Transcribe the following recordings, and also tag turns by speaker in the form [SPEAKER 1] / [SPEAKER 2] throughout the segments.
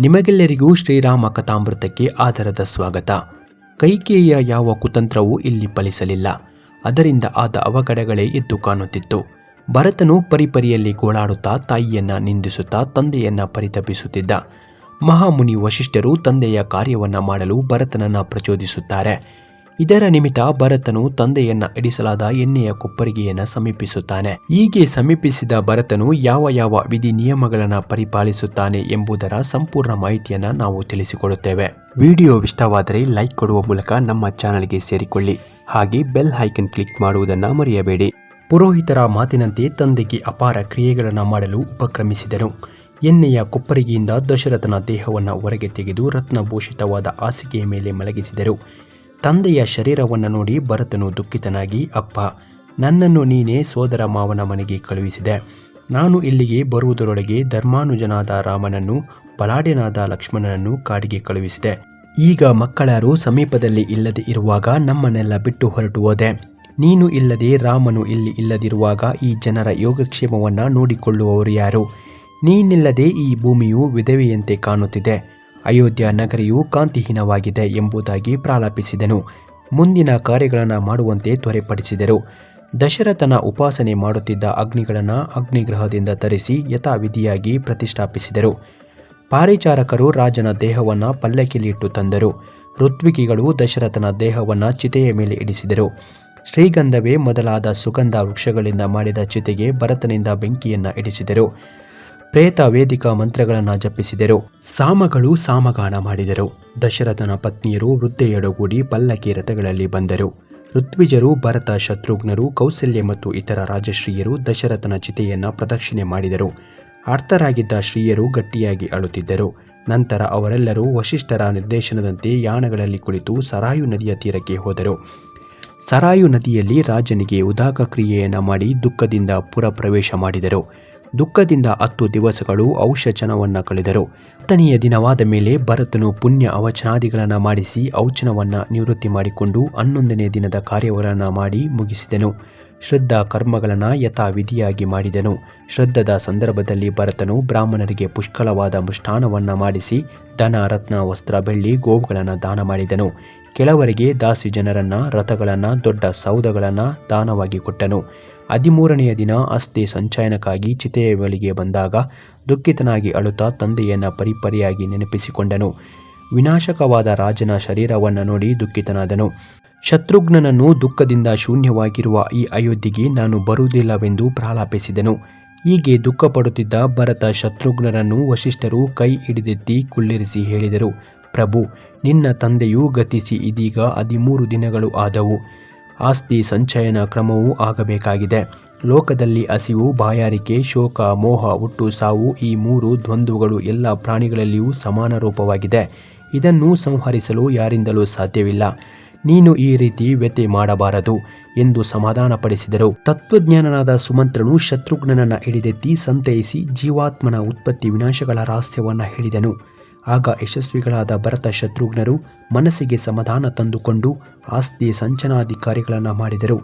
[SPEAKER 1] ನಿಮಗೆಲ್ಲರಿಗೂ ಶ್ರೀರಾಮ ಕಥಾಮೃತಕ್ಕೆ ಆಧಾರದ ಸ್ವಾಗತ. ಕೈಕೇಯಿಯ ಯಾವ ಕುತಂತ್ರವೂ ಇಲ್ಲಿ ಫಲಿಸಲಿಲ್ಲ. ಅದರಿಂದ ಆದ ಅವಘಡಗಳೇ ಎದ್ದು ಕಾಣುತ್ತಿತ್ತು. ಭರತನು ಪರಿಪರಿಯಲ್ಲಿ ಗೋಳಾಡುತ್ತಾ ತಾಯಿಯನ್ನ ನಿಂದಿಸುತ್ತಾ ತಂದೆಯನ್ನ ಪರಿತಪಿಸುತ್ತಿದ್ದ. ಮಹಾಮುನಿ ವಶಿಷ್ಠರು ತಂದೆಯ ಕಾರ್ಯವನ್ನ ಮಾಡಲು ಭರತನನ್ನ ಪ್ರಚೋದಿಸುತ್ತಾರೆ. ಇದರ ನಿಮಿತ್ತ ಭರತನು ತಂದೆಯನ್ನ ಇಡಿಸಲಾದ ಎಣ್ಣೆಯ ಕೊಪ್ಪರಿಗೆಯನ್ನ ಸಮೀಪಿಸುತ್ತಾನೆ. ಹೀಗೆ ಸಮೀಪಿಸಿದ ಭರತನು ಯಾವ ಯಾವ ವಿಧಿ ನಿಯಮಗಳನ್ನ ಪರಿಪಾಲಿಸುತ್ತಾನೆ ಎಂಬುದರ ಸಂಪೂರ್ಣ ಮಾಹಿತಿಯನ್ನ ನಾವು ತಿಳಿಸಿಕೊಡುತ್ತೇವೆ. ವಿಡಿಯೋ ಇಷ್ಟವಾದರೆ ಲೈಕ್ ಕೊಡುವ ಮೂಲಕ ನಮ್ಮ ಚಾನಲ್ಗೆ ಸೇರಿಕೊಳ್ಳಿ. ಹಾಗೆ ಬೆಲ್ ಹೈಕನ್ ಕ್ಲಿಕ್ ಮಾಡುವುದನ್ನ ಮರೆಯಬೇಡಿ. ಪುರೋಹಿತರ ಮಾತಿನಂತೆ ತಂದೆಗೆ ಅಪಾರ ಕ್ರಿಯೆಗಳನ್ನು ಮಾಡಲು ಉಪಕ್ರಮಿಸಿದನು. ಎಣ್ಣೆಯ ಕೊಪ್ಪರಿಗೆಯಿಂದ ದಶರಥನ ದೇಹವನ್ನು ಹೊರಗೆ ತೆಗೆದು ರತ್ನಭೂಷಿತವಾದ ಹಾಸಿಗೆಯ ಮೇಲೆ ಮಲಗಿಸಿದರು. ತಂದೆಯ ಶರೀರವನ್ನು ನೋಡಿ ಭರತನು ದುಃಖಿತನಾಗಿ, ಅಪ್ಪ, ನನ್ನನ್ನು ನೀನೇ ಸೋದರ ಮಾವನ ಮನೆಗೆ ಕಳುಹಿಸಿದೆ. ನಾನು ಇಲ್ಲಿಗೆ ಬರುವುದರೊಳಗೆ ಧರ್ಮಾನುಜನಾದ ರಾಮನನ್ನು ಬಲಾಢ್ಯನಾದ ಲಕ್ಷ್ಮಣನನ್ನು ಕಾಡಿಗೆ ಕಳುಹಿಸಿದೆ. ಈಗ ಮಕ್ಕಳಾರು ಸಮೀಪದಲ್ಲಿ ಇಲ್ಲದೆ ಇರುವಾಗ ನಮ್ಮನ್ನೆಲ್ಲ ಬಿಟ್ಟು ಹೊರಟು ಹೋದೆ. ನೀನು ಇಲ್ಲದೆ ರಾಮನು ಇಲ್ಲಿ ಇಲ್ಲದಿರುವಾಗ ಈ ಜನರ ಯೋಗಕ್ಷೇಮವನ್ನು ನೋಡಿಕೊಳ್ಳುವವರು ಯಾರು? ನೀನಿಲ್ಲದೆ ಈ ಭೂಮಿಯು ವಿಧವೆಯಂತೆ ಕಾಣುತ್ತಿದೆ. ಅಯೋಧ್ಯ ನಗರಿಯು ಕಾಂತಿಹೀನವಾಗಿದೆ ಎಂಬುದಾಗಿ ಪ್ರಾಲಾಪಿಸಿದನು. ಮುಂದಿನ ಕಾರ್ಯಗಳನ್ನು ಮಾಡುವಂತೆ ತ್ವರೆಪಡಿಸಿದರು. ದಶರಥನ ಉಪಾಸನೆ ಮಾಡುತ್ತಿದ್ದ ಅಗ್ನಿಗಳನ್ನು ಅಗ್ನಿಗ್ರಹದಿಂದ ತರಿಸಿ ಯಥಾವಿಧಿಯಾಗಿ ಪ್ರತಿಷ್ಠಾಪಿಸಿದರು. ಪಾರಿಚಾರಕರು ರಾಜನ ದೇಹವನ್ನು ಪಲ್ಲಕ್ಕಿಲಿಟ್ಟು ತಂದರು. ಋತ್ವಿಕಿಗಳು ದಶರಥನ ದೇಹವನ್ನು ಚಿತೆಯ ಮೇಲೆ ಇಡಿಸಿದರು. ಶ್ರೀಗಂಧವೇ ಮೊದಲಾದ ಸುಗಂಧ ವೃಕ್ಷಗಳಿಂದ ಮಾಡಿದ ಚಿತೆಗೆ ಭರತನಿಂದ ಬೆಂಕಿಯನ್ನು ಇಡಿಸಿದರು. ಪ್ರೇತ ವೇದಿಕ ಮಂತ್ರಗಳನ್ನು ಜಪಿಸಿದರು. ಸಾಮಗಳು ಸಾಮಗಾನ ಮಾಡಿದರು. ದಶರಥನ ಪತ್ನಿಯರು ವೃದ್ಧೆಯೊಡಗೂಡಿ ಪಲ್ಲಕ್ಕಿ ರಥಗಳಲ್ಲಿ ಬಂದರು. ಋತ್ವಿಜರು, ಭರತ, ಶತ್ರುಘ್ನರು, ಕೌಸಲ್ಯ ಮತ್ತು ಇತರ ರಾಜಶ್ರೀಯರು ದಶರಥನ ಚಿತೆಯನ್ನ ಪ್ರದಕ್ಷಿಣೆ ಮಾಡಿದರು. ಅರ್ಥರಾಗಿದ್ದ ಶ್ರೀಯರು ಗಟ್ಟಿಯಾಗಿ ಅಳುತ್ತಿದ್ದರು. ನಂತರ ಅವರೆಲ್ಲರೂ ವಶಿಷ್ಠರ ನಿರ್ದೇಶನದಂತೆ ಯಾನಗಳಲ್ಲಿ ಕುಳಿತು ಸರಾಯು ನದಿಯ ತೀರಕ್ಕೆ ಹೋದರು. ಸರಾಯು ನದಿಯಲ್ಲಿ ರಾಜನಿಗೆ ಉದಾಕ ಕ್ರಿಯೆಯನ್ನು ಮಾಡಿ ದುಃಖದಿಂದ ಪುರ ಪ್ರವೇಶ ಮಾಡಿದರು. ದುಃಖದಿಂದ ಹತ್ತು ದಿವಸಗಳು ಔಷಧನವನ್ನು ಕಳೆದರು. ಹತ್ತನೆಯ ದಿನವಾದ ಮೇಲೆ ಭರತನು ಪುಣ್ಯ ಅವಚನಾದಿಗಳನ್ನು ಮಾಡಿಸಿ ಔಚನವನ್ನು ನಿವೃತ್ತಿ ಮಾಡಿಕೊಂಡು ಹನ್ನೊಂದನೇ ದಿನದ ಕಾರ್ಯಗಳನ್ನು ಮಾಡಿ ಮುಗಿಸಿದನು. ಶ್ರದ್ಧಾ ಕರ್ಮಗಳನ್ನು ಯಥಾವಿಧಿಯಾಗಿ ಮಾಡಿದನು. ಶ್ರದ್ಧದ ಸಂದರ್ಭದಲ್ಲಿ ಭರತನು ಬ್ರಾಹ್ಮಣರಿಗೆ ಪುಷ್ಕಲವಾದ ಮೃಷ್ಟಾನವನ್ನು ಮಾಡಿಸಿ ಧನ, ರತ್ನ, ವಸ್ತ್ರ, ಬೆಳ್ಳಿ, ಗೋವುಗಳನ್ನು ದಾನ ಮಾಡಿದನು. ಕೆಲವರಿಗೆ ದಾಸಿ ಜನರನ್ನ, ರಥಗಳನ್ನು, ದೊಡ್ಡ ಸೌಧಗಳನ್ನು ದಾನವಾಗಿ ಕೊಟ್ಟನು. ಹದಿಮೂರನೆಯ ದಿನ ಅಸ್ಥಿ ಸಂಚಯನಕ್ಕಾಗಿ ಚಿತೆಯ ಬಳಿಗೆ ಬಂದಾಗ ದುಃಖಿತನಾಗಿ ಅಳುತ್ತಾ ತಂದೆಯನ್ನು ಪರಿಪರಿಯಾಗಿ ನೆನಪಿಸಿಕೊಂಡನು. ವಿನಾಶಕವಾದ ರಾಜನ ಶರೀರವನ್ನು ನೋಡಿ ದುಃಖಿತನಾದನು. ಶತ್ರುಘ್ನನನ್ನು ದುಃಖದಿಂದ ಶೂನ್ಯವಾಗಿರುವ ಈ ಅಯೋಧ್ಯೆಗೆ ನಾನು ಬರುವುದಿಲ್ಲವೆಂದು ಪ್ರಾಲಾಪಿಸಿದನು. ಹೀಗೆ ದುಃಖಪಡುತ್ತಿದ್ದ ಭರತ ಶತ್ರುಘ್ನರನ್ನು ವಶಿಷ್ಠರು ಕೈ ಹಿಡಿದೆತ್ತಿ ಕುಳ್ಳಿರಿಸಿ ಹೇಳಿದರು. ಪ್ರಭು, ನಿನ್ನ ತಂದೆಯು ಗತಿಸಿ ಇದೀಗ ಹದಿಮೂರು ದಿನಗಳು ಆದವು. ಆಸ್ತಿ ಸಂಚಯನ ಕ್ರಮವೂ ಆಗಬೇಕಾಗಿದೆ. ಲೋಕದಲ್ಲಿ ಹಸಿವು, ಬಾಯಾರಿಕೆ, ಶೋಕ, ಮೋಹ, ಹುಟ್ಟು, ಸಾವು ಈ ಮೂರು ದ್ವಂದ್ವಗಳು ಎಲ್ಲ ಪ್ರಾಣಿಗಳಲ್ಲಿಯೂ ಸಮಾನ ರೂಪವಾಗಿದೆ. ಇದನ್ನು ಸಂಹರಿಸಲು ಯಾರಿಂದಲೂ ಸಾಧ್ಯವಿಲ್ಲ. ನೀನು ಈ ರೀತಿ ವ್ಯತೆ ಮಾಡಬಾರದು ಎಂದು ಸಮಾಧಾನಪಡಿಸಿದರು. ತತ್ವಜ್ಞಾನನಾದ ಸುಮಂತ್ರನು ಶತ್ರುಘ್ನನನ್ನು ಹಿಡಿದೆತ್ತಿ ಸಂತೈಸಿ ಜೀವಾತ್ಮನ ಉತ್ಪತ್ತಿ ವಿನಾಶಗಳ ರಹಸ್ಯವನ್ನು ಹೇಳಿದನು. ಆಗ ಯಶಸ್ವಿಗಳಾದ ಭರತ ಶತ್ರುಘ್ನರು ಮನಸ್ಸಿಗೆ ಸಮಾಧಾನ ತಂದುಕೊಂಡು ಆಸ್ತಿ ಸಂಚನಾದಿ ಕಾರ್ಯಗಳನ್ನು ಮಾಡಿದರು.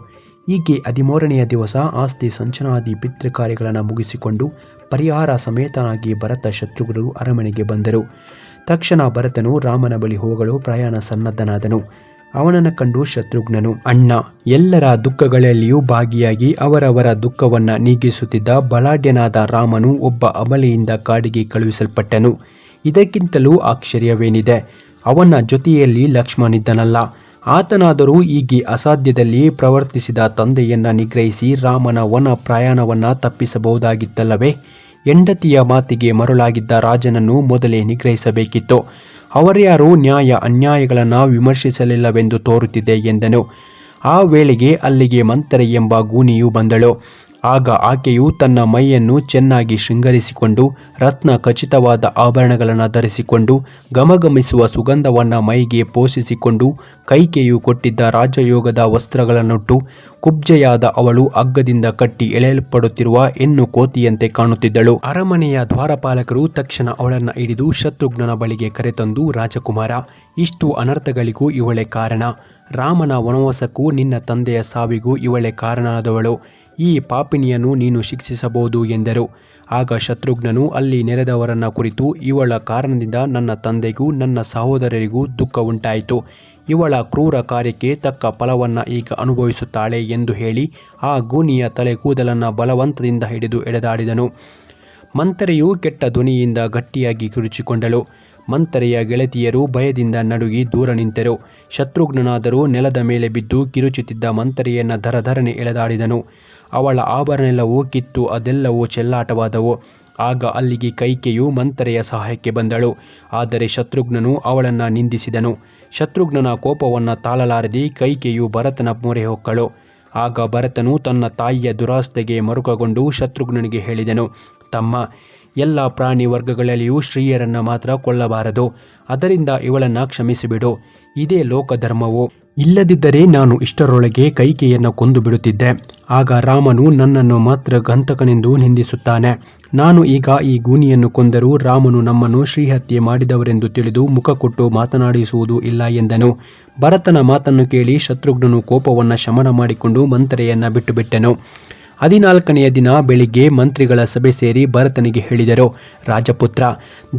[SPEAKER 1] ಹೀಗೆ ಹದಿಮೂರನೆಯ ದಿವಸ ಆಸ್ತಿ ಸಂಚನಾದಿ ಪಿತೃ ಕಾರ್ಯಗಳನ್ನು ಮುಗಿಸಿಕೊಂಡು ಪರಿಹಾರ ಸಮೇತನಾಗಿ ಭರತ ಶತ್ರುಘ್ನರು ಅರಮನೆಗೆ ಬಂದರು. ತಕ್ಷಣ ಭರತನು ರಾಮನ ಬಳಿ ಹೋಗಲು ಪ್ರಯಾಣ ಸನ್ನದ್ಧನಾದನು. ಅವನನ್ನು ಕಂಡು ಶತ್ರುಘ್ನನು, ಅಣ್ಣ, ಎಲ್ಲರ ದುಃಖಗಳಲ್ಲಿಯೂ ಭಾಗಿಯಾಗಿ ಅವರವರ ದುಃಖವನ್ನ ನೀಗಿಸುತ್ತಿದ್ದ ಬಲಾಢ್ಯನಾದ ರಾಮನು ಒಬ್ಬ ಅಮಲೆಯಿಂದ ಕಾಡಿಗೆ ಕಳುಹಿಸಲ್ಪಟ್ಟನು. ಇದಕ್ಕಿಂತಲೂ ಆಶ್ಚರ್ಯವೇನಿದೆ. ಅವನ ಜೊತೆಯಲ್ಲಿ ಲಕ್ಷ್ಮಣಿದ್ದನಲ್ಲ. ಆತನಾದರೂ ಹೀಗೆ ಅಸಾಧ್ಯದಲ್ಲಿ ಪ್ರವರ್ತಿಸಿದ ತಂದೆಯನ್ನ ನಿಗ್ರಹಿಸಿ ರಾಮನ ವನ ಪ್ರಯಾಣವನ್ನು ತಪ್ಪಿಸಬಹುದಾಗಿತ್ತಲ್ಲವೇ? ಹೆಂಡತಿಯ ಮಾತಿಗೆ ಮರುಳಾಗಿದ್ದ ರಾಜನನ್ನು ಮೊದಲೇ ನಿಗ್ರಹಿಸಬೇಕಿತ್ತು. ಅವರ್ಯಾರು ನ್ಯಾಯ ಅನ್ಯಾಯಗಳನ್ನು ವಿಮರ್ಶಿಸಲಿಲ್ಲವೆಂದು ತೋರುತ್ತಿದೆ ಎಂದನು. ಆ ವೇಳೆಗೆ ಅಲ್ಲಿಗೆ ಮಂತರೆ ಎಂಬ ಗೂನಿಯು ಬಂದಳು. ಆಗ ಆಕೆಯು ತನ್ನ ಮೈಯನ್ನು ಚೆನ್ನಾಗಿ ಶೃಂಗರಿಸಿಕೊಂಡು ರತ್ನ ಖಚಿತವಾದ ಆಭರಣಗಳನ್ನು ಧರಿಸಿಕೊಂಡು ಗಮಗಮಿಸುವ ಸುಗಂಧವನ್ನು ಮೈಗೆ ಪೋಷಿಸಿಕೊಂಡು ಕೈಕೆಯು ಕೊಟ್ಟಿದ್ದ ರಾಜಯೋಗದ ವಸ್ತ್ರಗಳನ್ನುಟ್ಟು ಕುಬ್ಜೆಯಾದ ಅವಳು ಅಗ್ಗದಿಂದ ಕಟ್ಟಿ ಎಳೆಯಲ್ಪಡುತ್ತಿರುವ ಹೆಣ್ಣು ಕೋತಿಯಂತೆ ಕಾಣುತ್ತಿದ್ದಳು. ಅರಮನೆಯ ದ್ವಾರಪಾಲಕರು ತಕ್ಷಣ ಅವಳನ್ನು ಹಿಡಿದು ಶತ್ರುಘ್ನನ ಬಳಿಗೆ ಕರೆತಂದು, ರಾಜಕುಮಾರ, ಇಷ್ಟು ಅನರ್ಥಗಳಿಗೂ ಇವಳೆ ಕಾರಣ. ರಾಮನ ವನವಾಸಕ್ಕೂ ನಿನ್ನ ತಂದೆಯ ಸಾವಿಗೂ ಇವಳೆ ಕಾರಣನಾದವಳು. ಈ ಪಾಪಿನಿಯನ್ನು ನೀನು ಶಿಕ್ಷಿಸಬಹುದು ಎಂದರು. ಆಗ ಶತ್ರುಘ್ನನು ಅಲ್ಲಿ ನೆರೆದವರನ್ನ ಕುರಿತು, ಇವಳ ಕಾರಣದಿಂದ ನನ್ನ ತಂದೆಗೂ ನನ್ನ ಸಹೋದರರಿಗೂ ದುಃಖ ಉಂಟಾಯಿತು. ಇವಳ ಕ್ರೂರ ಕಾರ್ಯಕ್ಕೆ ತಕ್ಕ ಫಲವನ್ನು ಈಗ ಅನುಭವಿಸುತ್ತಾಳೆ ಎಂದು ಹೇಳಿ ಆ ಗೂನಿಯ ತಲೆ ಕೂದಲನ್ನು ಬಲವಂತದಿಂದ ಹಿಡಿದು ಎಡೆದಾಡಿದನು ಮಂತರೆಯು ಕೆಟ್ಟ ಧ್ವನಿಯಿಂದ ಗಟ್ಟಿಯಾಗಿ ಕಿರುಚಿಕೊಂಡಳು. ಮಂತರೆಯ ಗೆಳತಿಯರು ಭಯದಿಂದ ನಡುಗಿ ದೂರ ನಿಂತರು. ಶತ್ರುಘ್ನನಾದರೂ ನೆಲದ ಮೇಲೆ ಬಿದ್ದು ಕಿರುಚುತ್ತಿದ್ದ ಮಂತರೆಯನ್ನು ಧರಧರನೆ ಎಳೆದಾಡಿದನು. ಅವಳ ಆಭರಣೆಲ್ಲವೂ ಕಿತ್ತು, ಅದೆಲ್ಲವೂ ಚೆಲ್ಲಾಟವಾದವು. ಆಗ ಅಲ್ಲಿಗೆ ಕೈಕೆಯು ಮಂತರೆಯ ಸಹಾಯಕ್ಕೆ ಬಂದಳು. ಆದರೆ ಶತ್ರುಘ್ನನು ಅವಳನ್ನು ನಿಂದಿಸಿದನು. ಶತ್ರುಘ್ನನ ಕೋಪವನ್ನು ತಾಳಲಾರದೆ ಕೈಕೆಯು ಭರತನ ಮೊರೆ ಹೊಕ್ಕಳು. ಆಗ ಭರತನು ತನ್ನ ತಾಯಿಯ ದುರಾಸ್ತೆಗೆ ಮರುಕಗೊಂಡು ಶತ್ರುಘ್ನನಿಗೆ ಹೇಳಿದನು, ತಮ್ಮ, ಎಲ್ಲ ಪ್ರಾಣಿ ವರ್ಗಗಳಲ್ಲಿಯೂ ಸ್ತ್ರೀಯರನ್ನು ಮಾತ್ರ ಕೊಲ್ಲಬಾರದು. ಅದರಿಂದ ಇವಳನ್ನು ಕ್ಷಮಿಸಿಬಿಡು. ಇದೇ ಲೋಕಧರ್ಮವು. ಇಲ್ಲದಿದ್ದರೆ ನಾನು ಇಷ್ಟರೊಳಗೆ ಕೈಕೆಯನ್ನು ಕೊಂದು ಬಿಡುತ್ತಿದ್ದೆ. ಆಗ ರಾಮನು ನನ್ನನ್ನು ಮಾತ್ರ ಗಂತಕನೆಂದು ನಿಂದಿಸುತ್ತಾನೆ. ನಾನು ಈಗ ಈ ಗೂನಿಯನ್ನು ಕೊಂದರೂ ರಾಮನು ನಮ್ಮನ್ನು ಶ್ರೀಹತ್ಯೆ ಮಾಡಿದವರೆಂದು ತಿಳಿದು ಮುಖ ಕೊಟ್ಟು ಮಾತನಾಡಿಸುವುದು ಇಲ್ಲ ಎಂದನು. ಭರತನ ಮಾತನ್ನು ಕೇಳಿ ಶತ್ರುಘ್ನನು ಕೋಪವನ್ನು ಶಮನ ಮಾಡಿಕೊಂಡು ಮಂತ್ರೆಯನ್ನು ಬಿಟ್ಟು ಬಿಟ್ಟನು ಹದಿನಾಲ್ಕನೆಯ ದಿನ ಬೆಳಿಗ್ಗೆ ಮಂತ್ರಿಗಳ ಸಭೆ ಸೇರಿ ಭರತನಿಗೆ ಹೇಳಿದರು. ರಾಜಪುತ್ರ,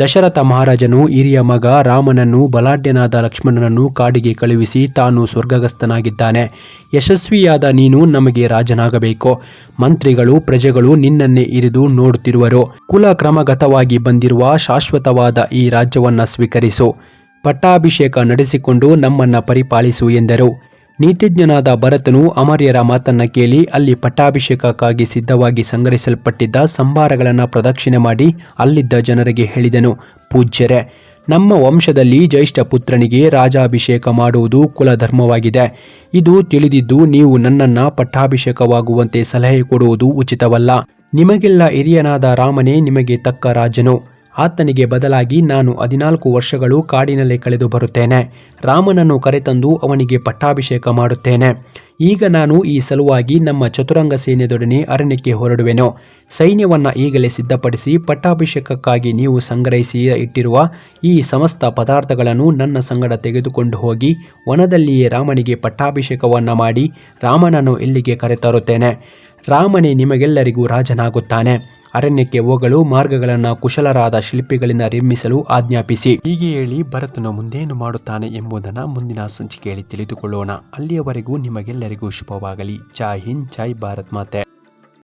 [SPEAKER 1] ದಶರಥ ಮಹಾರಾಜನು ಹಿರಿಯ ಮಗ ರಾಮನನ್ನು, ಬಲಾಢ್ಯನಾದ ಲಕ್ಷ್ಮಣನನ್ನು ಕಾಡಿಗೆ ಕಳುಹಿಸಿ ತಾನು ಸ್ವರ್ಗಗಸ್ತನಾಗಿದ್ದಾನೆ ಯಶಸ್ವಿಯಾದ ನೀನು ನಮಗೆ ರಾಜನಾಗಬೇಕು. ಮಂತ್ರಿಗಳು, ಪ್ರಜೆಗಳು ನಿನ್ನನ್ನೇ ಇರಿದು ನೋಡುತ್ತಿರುವರು. ಕುಲ ಕ್ರಮಗತವಾಗಿ ಬಂದಿರುವ ಶಾಶ್ವತವಾದ ಈ ರಾಜ್ಯವನ್ನ ಸ್ವೀಕರಿಸು. ಪಟ್ಟಾಭಿಷೇಕ ನಡೆಸಿಕೊಂಡು ನಮ್ಮನ್ನ ಪರಿಪಾಲಿಸು ಎಂದರು. ನೀತಿಜ್ಞನಾದ ಭರತನು ಅಮರ್ಯರ ಮಾತನ್ನ ಕೇಳಿ ಅಲ್ಲಿ ಪಟ್ಟಾಭಿಷೇಕಕ್ಕಾಗಿ ಸಿದ್ಧವಾಗಿ ಸಂಗ್ರಹಿಸಲ್ಪಟ್ಟಿದ್ದ ಸಂಭಾರಗಳನ್ನು ಪ್ರದಕ್ಷಿಣೆ ಮಾಡಿ ಅಲ್ಲಿದ್ದ ಜನರಿಗೆ ಹೇಳಿದನು, ಪೂಜ್ಯರೇ, ನಮ್ಮ ವಂಶದಲ್ಲಿ ಜ್ಯೇಷ್ಠ ಪುತ್ರನಿಗೆ ರಾಜಾಭಿಷೇಕ ಮಾಡುವುದು ಕುಲಧರ್ಮವಾಗಿದೆ. ಇದು ತಿಳಿದಿದ್ದು ನೀವು ನನ್ನನ್ನು ಪಟ್ಟಾಭಿಷೇಕವಾಗುವಂತೆ ಸಲಹೆ ಕೊಡುವುದು ಉಚಿತವಲ್ಲ. ನಿಮಗೆಲ್ಲ ಹಿರಿಯನಾದ ರಾಮನೇ ನಿಮಗೆ ತಕ್ಕ ರಾಜನು. ಆತನಿಗೆ ಬದಲಾಗಿ ನಾನು ಹದಿನಾಲ್ಕು ವರ್ಷಗಳು ಕಾಡಿನಲ್ಲೇ ಕಳೆದು ಬರುತ್ತೇನೆ. ರಾಮನನ್ನು ಕರೆತಂದು ಅವನಿಗೆ ಪಟ್ಟಾಭಿಷೇಕ ಮಾಡುತ್ತೇನೆ. ಈಗ ನಾನು ಈ ಸಲುವಾಗಿ ನಮ್ಮ ಚತುರಂಗ ಸೈನ್ಯದೊಡನೆ ಅರಣ್ಯಕ್ಕೆ ಹೊರಡುವೆನು. ಸೈನ್ಯವನ್ನು ಈಗಲೇ ಸಿದ್ಧಪಡಿಸಿ ಪಟ್ಟಾಭಿಷೇಕಕ್ಕಾಗಿ ನೀವು ಸಂಗ್ರಹಿಸಿ ಇಟ್ಟಿರುವ ಈ ಸಮಸ್ತ ಪದಾರ್ಥಗಳನ್ನು ನನ್ನ ಸಂಗಡ ತೆಗೆದುಕೊಂಡು ಹೋಗಿ ವನದಲ್ಲಿಯೇ ರಾಮನಿಗೆ ಪಟ್ಟಾಭಿಷೇಕವನ್ನು ಮಾಡಿ ರಾಮನನ್ನು ಇಲ್ಲಿಗೆ ಕರೆತರುತ್ತೇನೆ. ರಾಮನೇ ನಿಮಗೆಲ್ಲರಿಗೂ ರಾಜನಾಗುತ್ತಾನೆ. ಅರಣ್ಯಕ್ಕೆ ಹೋಗಲು ಮಾರ್ಗಗಳನ್ನು ಕುಶಲರಾದ ಶಿಲ್ಪಿಗಳಿಂದ ನಿರ್ಮಿಸಲು ಆಜ್ಞಾಪಿಸಿ. ಹೀಗೆ ಹೇಳಿ ಭರತನು ಮುಂದೇನು ಮಾಡುತ್ತಾನೆ ಎಂಬುದನ್ನು ಮುಂದಿನ ಸಂಚಿಕೆಯಲ್ಲಿ ತಿಳಿದುಕೊಳ್ಳೋಣ. ಅಲ್ಲಿಯವರೆಗೂ ನಿಮಗೆಲ್ಲರಿಗೂ ಶುಭವಾಗಲಿ. ಜೈ ಹಿಂದ್, ಜೈ ಭಾರತ್ ಮಾತೆ.